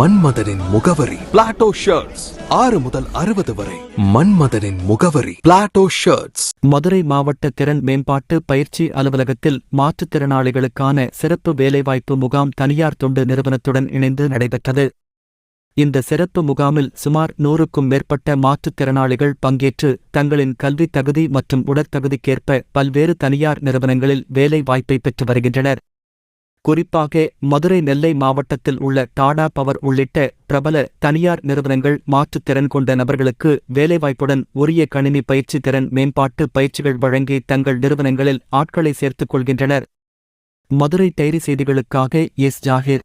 மன்மதனின் முகவரி. Plato shirts ஆறு முதல் அறுபது வரை. மன்மதனின் முகவரி. பிளாட்டோ ஷர்ட்ஸ் மதுரை மாவட்ட திறன் மேம்பாட்டு பயிற்சி அலுவலகத்தில் மாற்றுத்திறனாளிகளுக்கான சிறப்பு வேலைவாய்ப்பு முகாம் தனியார் தொண்டு நிறுவனத்துடன் இணைந்து நடைபெற்றது. இந்த சிறப்பு முகாமில் சுமார் நூறுக்கும் மேற்பட்ட மாற்றுத்திறனாளிகள் பங்கேற்று தங்களின் கல்வித் தகுதி மற்றும் உடற்தகுதிக்கேற்ப பல்வேறு தனியார் நிறுவனங்களில் வேலை வாய்ப்பை பெற்று வருகின்றனர். குறிப்பாக மதுரை நெல்லை மாவட்டத்தில் உள்ள டாடா பவர் உள்ளிட்ட பிரபல தனியார் நிறுவனங்கள் மாற்றுத்திறன் கொண்ட நபர்களுக்கு வேலைவாய்ப்புடன் உரிய கணினி பயிற்சி திறன் மேம்பாட்டு பயிற்சிகள் வழங்கி தங்கள் நிறுவனங்களில் ஆட்களை சேர்த்துக் கொள்கின்றனர் மதுரை டைரி செய்திகளுக்காக எஸ் ஜாகிர்